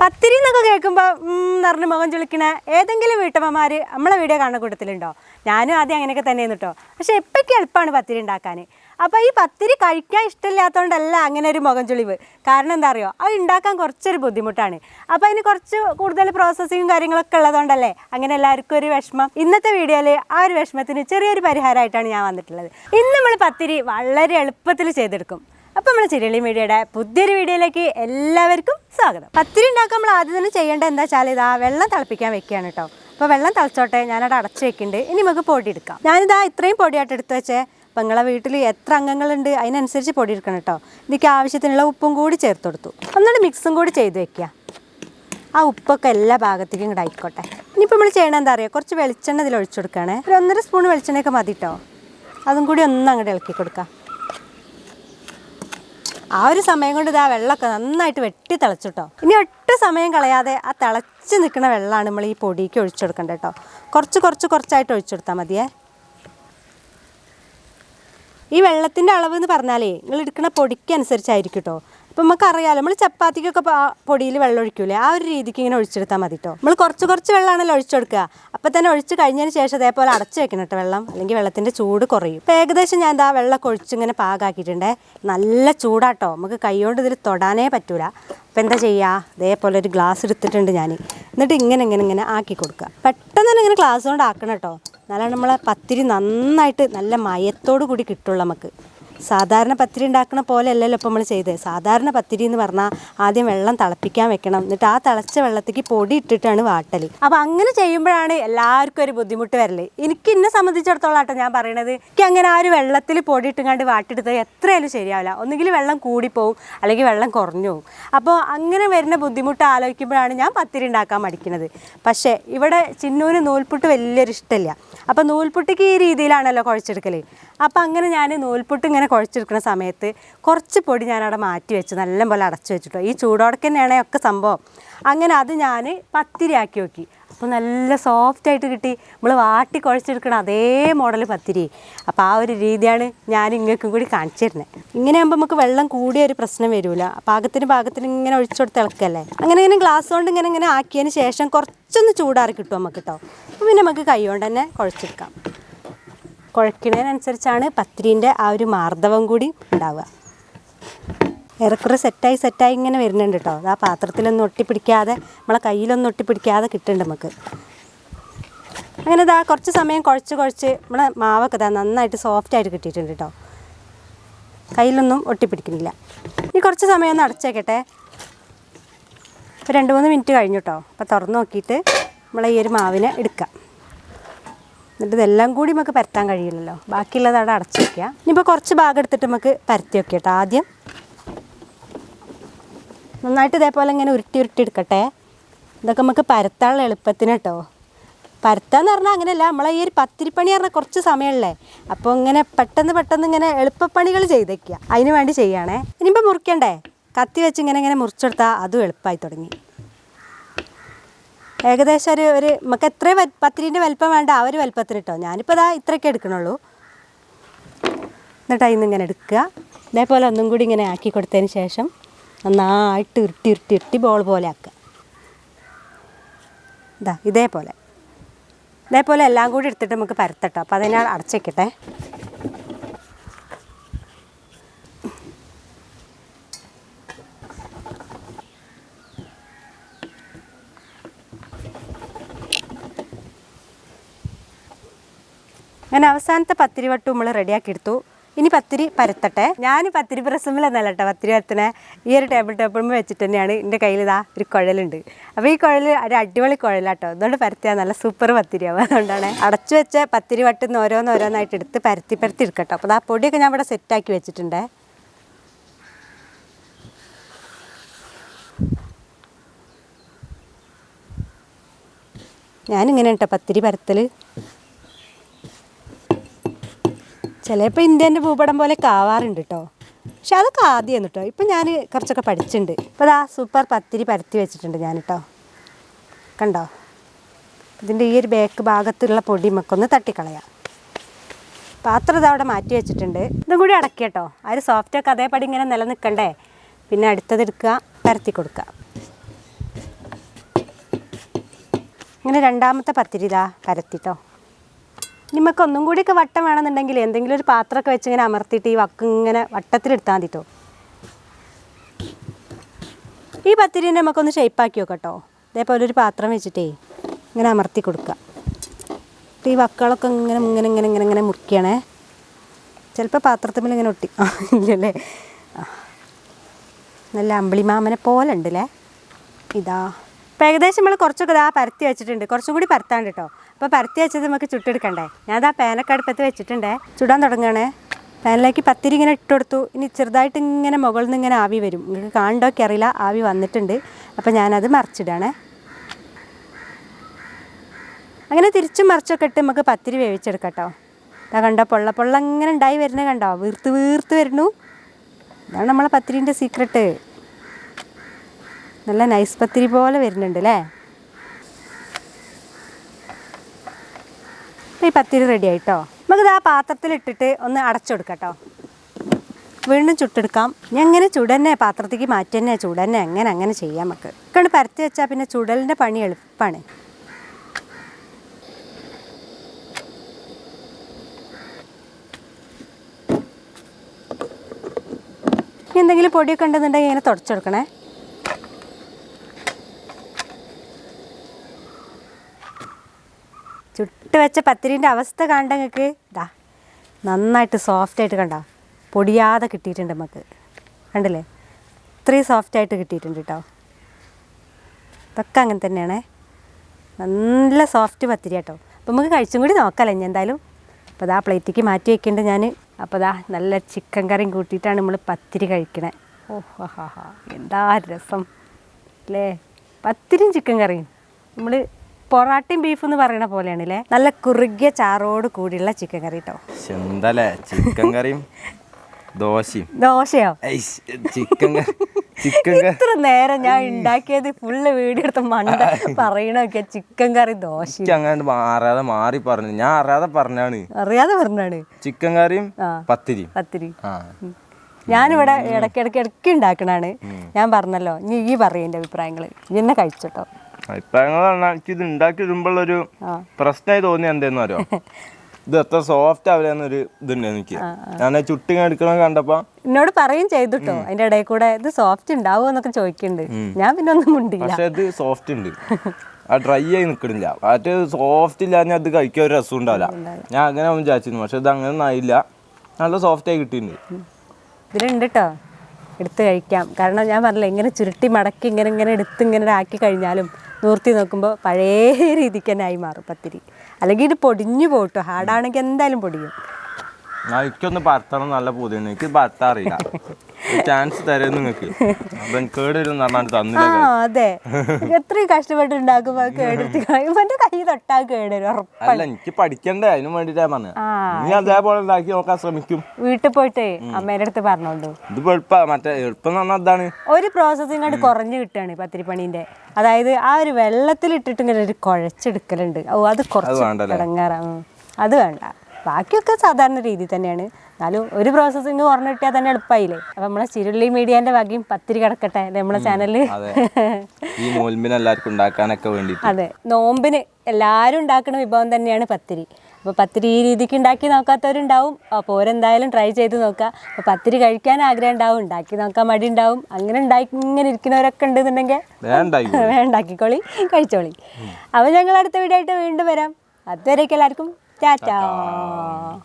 പത്തിരി എന്നൊക്കെ കേൾക്കുമ്പോൾ നിറഞ്ഞ് മുഖം ചുളിക്കണ ഏതെങ്കിലും വീട്ടമ്മമാർ നമ്മളെ വീഡിയോ കാണുന്ന കൂട്ടത്തിലുണ്ടോ? ഞാനും ആദ്യം അങ്ങനെയൊക്കെ തന്നെ കേട്ടോ പക്ഷേ എപ്പോഴൊക്കെ എളുപ്പമാണ് പത്തിരി ഉണ്ടാക്കാൻ അപ്പോൾ ഈ പത്തിരി കഴിക്കാൻ ഇഷ്ടമില്ലാത്തതുകൊണ്ടല്ല അങ്ങനെ ഒരു മുഖം ചുളിവ്. കാരണം എന്താ അറിയോ? അത് ഉണ്ടാക്കാൻ കുറച്ചൊരു ബുദ്ധിമുട്ടാണ്. അപ്പോൾ അതിന് കുറച്ച് കൂടുതൽ പ്രോസസ്സിങ്ങും കാര്യങ്ങളൊക്കെ ഉള്ളതുകൊണ്ടല്ലേ അങ്ങനെ എല്ലാവർക്കും ഒരു വിഷമം. ഇന്നത്തെ വീഡിയോയിൽ ആ ഒരു വിഷമത്തിന് ചെറിയൊരു പരിഹാരമായിട്ടാണ് ഞാൻ വന്നിട്ടുള്ളത്. ഇന്ന് നമ്മൾ പത്തിരി വളരെ എളുപ്പത്തിൽ ചെയ്തെടുക്കും. അപ്പോൾ നമ്മൾ ചിരളി മീഡിയയുടെ പുതിയൊരു വീഡിയോയിലേക്ക് എല്ലാവർക്കും സ്വാഗതം. പത്തിരി ഉണ്ടാക്കാൻ നമ്മൾ ആദ്യം തന്നെ ചെയ്യേണ്ടത് എന്താ വെച്ചാൽ ഇതാ വെള്ളം തിളപ്പിക്കാൻ വെക്കുകയാണ് കേട്ടോ. അപ്പോൾ വെള്ളം തിളച്ചോട്ടെ ഞാനവിടെ അടച്ച് വെക്കുന്നുണ്ട് ഇനി നമുക്ക് പൊടി എടുക്കാം ഞാനിതാ ഇത്രയും പൊടിയായിട്ട് എടുത്ത് വെച്ചേ. അപ്പം നിങ്ങളെ വീട്ടിൽ എത്ര അംഗങ്ങളുണ്ട് അതിനനുസരിച്ച് പൊടി എടുക്കണം കേട്ടോ. ഇതിക്ക് ആവശ്യത്തിനുള്ള ഉപ്പും കൂടി ചേർത്ത് കൊടുത്തു. ഒന്നുകൂടി മിക്സും കൂടി ചെയ്ത് വെക്കുക. ആ ഉപ്പൊക്കെ എല്ലാ ഭാഗത്തേക്കും ഇങ്ങോട്ട് ആയിക്കോട്ടെ. ഇനിയിപ്പോൾ നമ്മൾ ചെയ്യണത് എന്താ പറയുക കുറച്ച് വെളിച്ചെണ്ണ ഇതിൽ ഒഴിച്ചു കൊടുക്കുകയാണ്. ഒരു ഒന്നര സ്പൂൺ വെളിച്ചെണ്ണയൊക്കെ മതി കേട്ടോ. അതും കൂടി ഒന്ന് അങ്ങോട്ട് ഇളക്കി കൊടുക്കാം. ആ ഒരു സമയം കൊണ്ട് ഇതാ വെള്ളമൊക്കെ നന്നായിട്ട് വെട്ടി തിളച്ചിട്ടോ ഇനി ഒട്ടും സമയം കളയാതെ ആ തിളച്ച് നിൽക്കുന്ന വെള്ളമാണ് നമ്മൾ ഈ പൊടിക്ക് ഒഴിച്ചു കൊടുക്കേണ്ടത് കേട്ടോ കുറച്ച് കുറച്ച് കുറച്ചായിട്ട് ഒഴിച്ചു കൊടുത്താൽ മതിയേ. ഈ വെള്ളത്തിന്റെ അളവ് എന്ന് പറഞ്ഞാലേ നിങ്ങൾ എടുക്കുന്ന പൊടിക്ക് അനുസരിച്ചായിരിക്കും കേട്ടോ അപ്പം നമുക്കറിയാലോ നമ്മൾ ചപ്പാത്തിക്കൊക്കെ പൊടിയിൽ വെള്ളം ഒഴിക്കൂലേ ആ ഒരു രീതിക്ക് ഇങ്ങനെ ഒഴിച്ചെടുത്താൽ മതി കേട്ടോ നമ്മൾ കുറച്ച് കുറച്ച് വെള്ളമാണല്ലോ ഒഴിച്ചെടുക്കുക അപ്പം തന്നെ ഒഴിച്ച് കഴിഞ്ഞതിന് ശേഷം അതേപോലെ അടച്ചു വെക്കണം കേട്ടോ വെള്ളം. അല്ലെങ്കിൽ വെള്ളത്തിന്റെ ചൂട് കുറയും. ഇപ്പം ഏകദേശം ഞാൻ എന്താ വെള്ളമൊക്കെ ഒഴിച്ച് ഇങ്ങനെ പാകാക്കിയിട്ടുണ്ടേ. നല്ല ചൂടാട്ടോ. നമുക്ക് കൈകൊണ്ട് ഇതിൽ തൊടാനേ പറ്റൂല. അപ്പം എന്താ ചെയ്യുക അതേപോലെ ഒരു ഗ്ലാസ് എടുത്തിട്ടുണ്ട് ഞാൻ എന്നിട്ട് ഇങ്ങനെ ഇങ്ങനെ ഇങ്ങനെ ആക്കി കൊടുക്കുക പെട്ടെന്ന് തന്നെ ഇങ്ങനെ ഗ്ലാസ് കൊണ്ട് ആക്കണം കേട്ടോ എന്നാലാണ് നമ്മളെ പത്തിരി നന്നായിട്ട് നല്ല മയത്തോടു കൂടി കിട്ടുള്ളൂ നമുക്ക്. സാധാരണ പത്തിരി ഉണ്ടാക്കുന്ന പോലെ അല്ലല്ലോ ഇപ്പം നമ്മൾ ചെയ്തത് സാധാരണ പത്തിരി എന്ന് പറഞ്ഞാൽ ആദ്യം വെള്ളം തിളപ്പിക്കാൻ വെക്കണം. എന്നിട്ട് ആ തിളച്ച വെള്ളത്തേക്ക് പൊടി ഇട്ടിട്ടാണ് വാട്ടൽ അപ്പോൾ അങ്ങനെ ചെയ്യുമ്പോഴാണ് എല്ലാവർക്കും ഒരു ബുദ്ധിമുട്ട് വരൽ. എനിക്ക് എന്നെ സംബന്ധിച്ചിടത്തോളം ആട്ടോ ഞാൻ പറയണത്. എനിക്ക് അങ്ങനെ ആ ഒരു വെള്ളത്തിൽ പൊടി ഇട്ടുകൊണ്ട് വാട്ടിയെടുത്തത് എത്രയായാലും ശരിയാവില്ല. ഒന്നുകിൽ വെള്ളം കൂടിപ്പോവും അല്ലെങ്കിൽ വെള്ളം കുറഞ്ഞു പോകും അപ്പോൾ അങ്ങനെ വരുന്ന ബുദ്ധിമുട്ട് ആലോചിക്കുമ്പോഴാണ് ഞാൻ പത്തിരി ഉണ്ടാക്കാൻ മടിക്കുന്നത് പക്ഷേ ഇവിടെ ചിന്നൂന് നൂൽപുട്ട് വലിയൊരു ഇഷ്ടമില്ല അപ്പോൾ നൂൽപുട്ടിക്ക് ഈ രീതിയിലാണല്ലോ കുഴച്ചെടുക്കൽ അപ്പോൾ അങ്ങനെ ഞാൻ നൂൽപുട്ട് ഇങ്ങനെ കുഴച്ചെടുക്കുന്ന സമയത്ത് കുറച്ച് പൊടി ഞാനവിടെ മാറ്റി വെച്ച് നല്ലപോലെ അടച്ചു വെച്ചിട്ടോ. ഈ ചൂടോടൊക്കെ തന്നെയാണ് ഒക്കെ സംഭവം. അങ്ങനെ അത് ഞാൻ പത്തിരിയാക്കി നോക്കി. അപ്പോൾ നല്ല സോഫ്റ്റ് ആയിട്ട് കിട്ടി. നമ്മൾ വാട്ടി കുഴച്ചെടുക്കണം അതേ മോഡൽ പത്തിരി. അപ്പോൾ ആ ഒരു രീതിയാണ് ഞാൻ ഇങ്ങൾക്കും കൂടി കാണിച്ചു തരുന്നത് ഇങ്ങനെ ആകുമ്പോൾ നമുക്ക് വെള്ളം കൂടിയ ഒരു പ്രശ്നം വരില്ല പാകത്തിന് പാകത്തിന് ഇങ്ങനെ ഒഴിച്ചു കൊടുത്ത് ഇളക്കല്ലേ? അങ്ങനെ ഇങ്ങനെ ഗ്ലാസ് കൊണ്ട് ഇങ്ങനെ ഇങ്ങനെ ആക്കിയതിന് ശേഷം കുറച്ചൊന്ന് ചൂടാറി കിട്ടും നമുക്ക് കേട്ടോ അപ്പോൾ പിന്നെ നമുക്ക് കൈ കൊണ്ട് തന്നെ കുഴച്ചെടുക്കാം. കുഴക്കുന്നതിനനുസരിച്ചാണ് പത്തിരീന്റെ ആ ഒരു മാർദ്ദവം കൂടി ഉണ്ടാവുക. ഏറെക്കുറെ സെറ്റായി സെറ്റായി ഇങ്ങനെ വരുന്നുണ്ട് കേട്ടോ ആ പാത്രത്തിലൊന്നും ഒട്ടിപ്പിടിക്കാതെ നമ്മളെ കയ്യിലൊന്നും ഒട്ടിപ്പിടിക്കാതെ കിട്ടുന്നുണ്ട് നമുക്ക്. അങ്ങനെ ഇതാ കുറച്ച് സമയം കുഴച്ച് കുഴച്ച് നമ്മളെ മാവൊക്കെ ഇതാ നന്നായിട്ട് സോഫ്റ്റായിട്ട് കിട്ടിയിട്ടുണ്ട് കേട്ടോ കയ്യിലൊന്നും ഒട്ടിപ്പിടിക്കുന്നില്ല. ഇനി കുറച്ച് സമയം ഒന്ന് അടച്ചേക്കട്ടെ. ഇപ്പോൾ രണ്ട് മൂന്ന് മിനിറ്റ് കഴിഞ്ഞു കേട്ടോ അപ്പോൾ തുറന്ന് നോക്കിയിട്ട് നമ്മളെ ഈ ഒരു മാവിനെ എടുക്കാം. എന്നിട്ട് ഇതെല്ലാം കൂടി നമുക്ക് പരത്താൻ കഴിയില്ലല്ലോ. ബാക്കിയുള്ളത് അവിടെ അടച്ചു വയ്ക്കുക ഇനിയിപ്പോൾ കുറച്ച് ഭാഗം എടുത്തിട്ട് നമുക്ക് പരത്തി വെക്കുക കേട്ടോ ആദ്യം. നന്നായിട്ട് ഇതേപോലെ ഇങ്ങനെ ഉരുട്ടി ഉരുട്ടി എടുക്കട്ടെ. ഇതൊക്കെ നമുക്ക് പരത്താനുള്ള എളുപ്പത്തിന് കേട്ടോ. പരത്താന്ന് പറഞ്ഞാൽ അങ്ങനെയല്ല നമ്മളെ ഈ ഒരു പത്തിരിപ്പണി പറഞ്ഞാൽ കുറച്ച് സമയമല്ലേ അപ്പോൾ ഇങ്ങനെ പെട്ടെന്ന് പെട്ടെന്ന് ഇങ്ങനെ എളുപ്പപ്പണികൾ ചെയ്തേക്കുക. അതിന് വേണ്ടി ചെയ്യുകയാണേ. ഇനിയിപ്പോൾ മുറിക്കണ്ടേ? കത്തി വെച്ച് ഇങ്ങനെ ഇങ്ങനെ മുറിച്ചെടുത്താൽ അതും എളുപ്പമായി തുടങ്ങി. ഏകദേശം ഒരു ഒരു നമുക്ക് എത്ര പത്തിരിന്റെ വലിപ്പം വേണ്ട ആ ഒരു വലിപ്പത്തിൽ കേട്ടോ ഞാനിപ്പോൾ ഇതാ ഇത്രയൊക്കെ എടുക്കണുള്ളൂ. എന്നിട്ട് അതിൽ നിന്ന് ഇങ്ങനെ എടുക്കുക. ഇതേപോലെ ഒന്നും കൂടി ഇങ്ങനെ ആക്കി കൊടുത്തതിന് ശേഷം നന്നായിട്ട് ഉരുട്ടി ഉരുട്ടി ഉരുട്ടി ബോൾ പോലെ ആക്കുക. ഇതാ ഇതേപോലെ. ഇതേപോലെ എല്ലാം കൂടി എടുത്തിട്ട് നമുക്ക് പരത്തട്ടോ അപ്പോൾ അതിനെ അടച്ചേക്കട്ടെ അങ്ങനെ അവസാനത്തെ പത്തിരി വട്ടം നമ്മൾ റെഡിയാക്കി എടുത്തു ഇനി പത്തിരി പരത്തട്ടെ. ഞാൻ പത്തിരി പ്രസമ്മിലൊന്നല്ല കേട്ടോ പത്തിരി പരത്തണേ ഈ ഒരു ടേബിൾ ടോപ്പിൽ വെച്ചിട്ട് തന്നെയാണ് എന്റെ കയ്യിൽ ഇതാ ഒരു കുഴലുണ്ട്. അപ്പോൾ ഈ കുഴൽ ഒരു അടിപൊളി കുഴലാട്ടോ അതുകൊണ്ട് പരത്തിയാൽ നല്ല സൂപ്പർ പത്തിരിയാവും അതുകൊണ്ടാണ് അടച്ചു വെച്ച പത്തിരി വട്ടുന്ന ഓരോന്നോരോന്നായിട്ട് എടുത്ത് പരത്തി പരത്തി എടുക്കട്ടോ. അപ്പോൾ ആ പൊടിയൊക്കെ ഞാൻ ഇവിടെ സെറ്റാക്കി വെച്ചിട്ടുണ്ട്. ഞാനിങ്ങനെ കേട്ടോ പത്തിരി പരത്തൽ ചിലപ്പോൾ ഇന്ത്യന്റെ ഭൂപടം പോലെ കാവാറുണ്ട് കേട്ടോ പക്ഷെ അതൊക്കെ ആദ്യം കേട്ടോ ഇപ്പം ഞാൻ കുറച്ചൊക്കെ പഠിച്ചിട്ടുണ്ട് ഇപ്പോൾ ദാ സൂപ്പർ പത്തിരി പരത്തി വെച്ചിട്ടുണ്ട് ഞാൻ കേട്ടോ കണ്ടോ? ഇതിന്റെ ഈ ഒരു ബാക്ക് ഭാഗത്തുള്ള പൊടി നമുക്കൊന്ന് തട്ടിക്കളയാം. പാത്രം ഇതവിടെ മാറ്റി വെച്ചിട്ടുണ്ട്. ഇതും കൂടി അടക്കി കേട്ടോ ആ ഒരു സോഫ്റ്റൊക്കെ അതേപടി ഇങ്ങനെ നിലനിൽക്കണ്ടേ? പിന്നെ അടുത്തത് എടുക്കുക പരത്തി കൊടുക്കുക. ഇങ്ങനെ രണ്ടാമത്തെ പത്തിരി ഇതാ പരത്തിട്ടോ നിങ്ങൾക്ക് ഒന്നും ഒക്കെ വട്ടം വേണമെന്നുണ്ടെങ്കിൽ എന്തെങ്കിലും ഒരു പാത്രമൊക്കെ വെച്ച് ഇങ്ങനെ അമർത്തിയിട്ട് ഈ വക്ക് ഇങ്ങനെ വട്ടത്തിലെടുത്താൽ മതി കേട്ടോ ഈ പത്തിരിനെ നമുക്കൊന്ന് ഷേപ്പാക്കി വെക്കട്ടോ ഇതേപോലെ ഒരു പാത്രം വെച്ചിട്ടേ ഇങ്ങനെ അമർത്തി കൊടുക്കുക. ഈ വക്കളൊക്കെ ഇങ്ങനെ ഇങ്ങനെ ഇങ്ങനെ ഇങ്ങനെ ഇങ്ങനെ മുറിക്കണേ. ചിലപ്പോൾ പാത്രത്തിൽ ഇങ്ങനെ ഒട്ടി. ഇല്ലല്ലേ. നല്ല അമ്പിളിമാമനെ പോലെ ഉണ്ടല്ലേ? ഇതാ. ഇപ്പം ഏകദേശം നമ്മൾ കുറച്ചൊക്കെ ഇതാ പരത്തി വെച്ചിട്ടുണ്ട്. കുറച്ചും കൂടി പരത്താണ്ട് കേട്ടോ അപ്പോൾ പരത്തി വെച്ചത് നമുക്ക് ചുട്ടെടുക്കണ്ടേ? ഞാൻ അതാ പാനൊക്കെ അടുപ്പത്ത് വെച്ചിട്ടുണ്ടേ. ചുടാൻ തുടങ്ങുകയാണ് പാനിലേക്ക് പത്തിരി ഇങ്ങനെ ഇട്ട് കൊടുത്തു. ഇനി ചെറുതായിട്ട് ഇങ്ങനെ മുകളിൽ നിന്ന് ഇങ്ങനെ ആവി വരും. നിങ്ങൾക്ക് കാണണ്ടോക്കെ അറിയില്ല ആവി വന്നിട്ടുണ്ട്. അപ്പോൾ ഞാനത് മറിച്ചിടാണേ. അങ്ങനെ തിരിച്ചും മറിച്ചൊക്കെ ഇട്ട് നമുക്ക് പത്തിരി വേവിച്ചെടുക്കാം കേട്ടോ ഇതാ കണ്ടോ? പൊള്ള പൊള്ള ഇങ്ങനെ ഉണ്ടായി വരുന്നത് കണ്ടോ? വീർത്ത് വീർത്ത് വരുന്നു. ഇതാണ് നമ്മളെ പത്തിരിന്റെ സീക്രട്ട് നല്ല നൈസ് പത്തിരി പോലെ വരുന്നുണ്ട് അല്ലേ അപ്പം ഈ പത്തിരി റെഡി ആയിട്ടോ? നമുക്കിത് ആ പാത്രത്തിലിട്ടിട്ട് ഒന്ന് അടച്ചുകൊടുക്കട്ടോ കേട്ടോ വീണ്ടും ചുട്ടെടുക്കാം. ഞാൻ അങ്ങനെ ചുടന്നെ പാത്രത്തേക്ക് മാറ്റി തന്നെ ചുടന്നെ അങ്ങനെ അങ്ങനെ ചെയ്യാം നമുക്ക്. കണ്ട് പരത്തി വെച്ചാൽ പിന്നെ ചുടലിന്റെ പണി എളുപ്പമാണ് എന്തെങ്കിലും പൊടിയൊക്കെ ഉണ്ടെന്നുണ്ടെങ്കിൽ ഇങ്ങനെ തുടച്ചെടുക്കണേ. ചുട്ട് വെച്ച പത്തിരിന്റെ അവസ്ഥ കണ്ട നിങ്ങൾക്ക് ഇതാ നന്നായിട്ട് സോഫ്റ്റായിട്ട് കണ്ട? പൊടിയാതെ കിട്ടിയിട്ടുണ്ട് നമുക്ക് കണ്ടില്ലേ? ഇത്രയും സോഫ്റ്റായിട്ട് കിട്ടിയിട്ടുണ്ട് കേട്ടോ ഇതൊക്കെ അങ്ങനെ തന്നെയാണേ. നല്ല സോഫ്റ്റ് പത്തിരി കേട്ടോ അപ്പോൾ നമുക്ക് കഴിച്ചും കൂടി നോക്കാമല്ലോ ഇനി എന്തായാലും. അപ്പോൾ അതാ പ്ലേറ്റിക്ക് മാറ്റി വയ്ക്കേണ്ടത് ഞാൻ അപ്പോൾ അതാ നല്ല ചിക്കൻ കറിയും കൂട്ടിയിട്ടാണ് നമ്മൾ പത്തിരി കഴിക്കണേ. ഓ ഹാ ഹാ എന്താ രസം. അല്ലേ പത്തിരിയും ചിക്കൻ കറിയും. നമ്മൾ പൊറാട്ടയും ബീഫ് എന്ന് പറയുന്ന പോലെയാണ് അല്ലേ നല്ല കുറുകിയ ചാറോട് കൂടിയുള്ള ചിക്കൻ കറി കേട്ടോ ചെന്തലേ ചിക്കൻ കറിയും ദോശയും. ദോശയോ? ചിക്കൻ ചിക്കൻ ഇത്ര നേരം ഞാൻ ഉണ്ടാക്കിയത് ഫുള്ള് വീഡിയോ എടുത്ത് മണ്ട പറയണൊക്കെ ചിക്കൻ കറി ദോശ അറിയാതെ മാറി പറഞ്ഞു. ഞാൻ അറിയാതെ പറഞ്ഞാണ്. അറിയാതെ പറഞ്ഞാണ്. ചിക്കൻ കറിയും പത്തിരി. പത്തിരി ഞാനിവിടെ ഇടയ്ക്കിടയ്ക്ക് ഇടയ്ക്ക് ഉണ്ടാക്കണാണ്. ഞാൻ പറഞ്ഞല്ലോ നീ ഈ പറയും എന്റെ അഭിപ്രായങ്ങൾ എന്നെ കഴിച്ചോട്ടോ. അഭിപ്രായങ്ങൾ ഇത് ഉണ്ടാക്കി വരുമ്പോഴൊരു. പ്രശ്നമായി തോന്നി എന്തെന്ന് അറിയോ? ഇത് എത്ര സോഫ്റ്റ് ആവില്ലെന്നൊരു ഇതുണ്ട് എനിക്ക്. ഞാൻ ചുട്ടി എടുക്കണ കണ്ടപ്പോ എന്നോട് പറയും ചെയ്തിട്ടോ. അതിന്റെ ഇടയിൽ കൂടെ ഇത് സോഫ്റ്റ് ഉണ്ടാവുമോ എന്നൊക്കെ ചോദിക്കുന്നുണ്ട് ഞാൻ പിന്നെ ഒന്നും മുണ്ടില്ല പക്ഷെ ഇത് സോഫ്റ്റ് ഉണ്ട് ആ ഡ്രൈ ആയി നിൽക്കണില്ല മറ്റേ സോഫ്റ്റ് ഇല്ല ഞാൻ അത് കഴിക്കാൻ ഒരു രസം ഉണ്ടാവില്ല. ഞാൻ അങ്ങനെ വിചാരിച്ചിരുന്നു. പക്ഷെ ഇത് അങ്ങനെ ആയില്ല. നല്ല സോഫ്റ്റ് ആയി കിട്ടിയിട്ടുണ്ട്. ഇതിലുണ്ട് കേട്ടോ എടുത്ത് കഴിക്കാം. കാരണം ഞാൻ പറഞ്ഞില്ല ഇങ്ങനെ ചുരുട്ടി മടക്കി ഇങ്ങനെ ഇങ്ങനെ എടുത്ത് ഇങ്ങനെ ആക്കി കഴിഞ്ഞാലും നൂർത്തി നോക്കുമ്പോൾ പഴയ രീതിക്ക് തന്നെ ആയി മാറും പത്തിരി. അല്ലെങ്കിൽ ഇത് പൊടിഞ്ഞു പോട്ടോ ഹാർഡാണെങ്കിൽ എന്തായാലും പൊടിയും. എനിക്കൊന്ന് പരത്തണം നല്ല പൂതിയാണ് എനിക്ക് പറത്താറില്ല ചാൻസ് തരുന്നു നിങ്ങൾക്ക്. വരും ആ തന്നില്ല അതെ. എത്രയും കഷ്ടപ്പെട്ട് കേടെടുത്ത് കൈ തൊട്ടാ അല്ല എനിക്ക് പഠിക്കണ്ടേ? അതിനും വേണ്ടിട്ടാ പറഞ്ഞത് ആ നീ അതേപോലെ ഉണ്ടാക്കി നോക്കാൻ ശ്രമിക്കും. വീട്ടിൽ പോയിട്ട് അമ്മേടെ അടുത്ത് പറഞ്ഞോണ്ടു. ഇത് എളുപ്പ മറ്റേ എളുപ്പം എന്ന് പറഞ്ഞാൽ അതാണ് ഒരു പ്രോസസ്സിങ് കൊണ്ട് കുറഞ്ഞു കിട്ടുകയാണ് പത്തിരിപ്പണീന്റെ അതായത് ആ ഒരു വെള്ളത്തിലിട്ടിട്ട് ഇങ്ങനെ ഒരു കുഴച്ചെടുക്കലുണ്ട്. ഓ അത് കുറച്ച് വേണ്ടല്ലേ? ഇടങ്ങാറാണ് അത് വേണ്ട. ബാക്കിയൊക്കെ സാധാരണ രീതി തന്നെയാണ്. എന്നാലും ഒരു പ്രോസസ്സിങ് ഓർമ്മ കിട്ടിയാൽ തന്നെ എളുപ്പമായില്ലേ അപ്പം നമ്മളെ ചിരുള്ളി മീഡിയന്റെ വകയും പത്തിരി കിടക്കട്ടെ നമ്മളെ ചാനലിൽ അതെ. ഈ എല്ലാവർക്കും ഉണ്ടാക്കാനൊക്കെ അതെ. നോമ്പിന് എല്ലാവരും ഉണ്ടാക്കുന്ന വിഭവം തന്നെയാണ് പത്തിരി. അപ്പോൾ പത്തിരി ഈ രീതിക്ക് ഉണ്ടാക്കി നോക്കാത്തവരുണ്ടാവും. അപ്പോൾ ഓരെന്തായാലും ട്രൈ ചെയ്ത് നോക്കുക അപ്പോൾ പത്തിരി കഴിക്കാൻ ആഗ്രഹം ഉണ്ടാവും. ഉണ്ടാക്കി നോക്കാൻ മടി ഉണ്ടാവും. അങ്ങനെ ഉണ്ടാക്കി ഇങ്ങനെ ഇരിക്കുന്നവരൊക്കെ ഉണ്ടെന്നുണ്ടെങ്കിൽ വേണ്ടാക്കിക്കോളി കഴിച്ചോളി. അപ്പോൾ ഞങ്ങൾ അടുത്ത വീഡിയോ ആയിട്ട് വീണ്ടും വരാം. അതുവരേക്കും എല്ലാവർക്കും タタ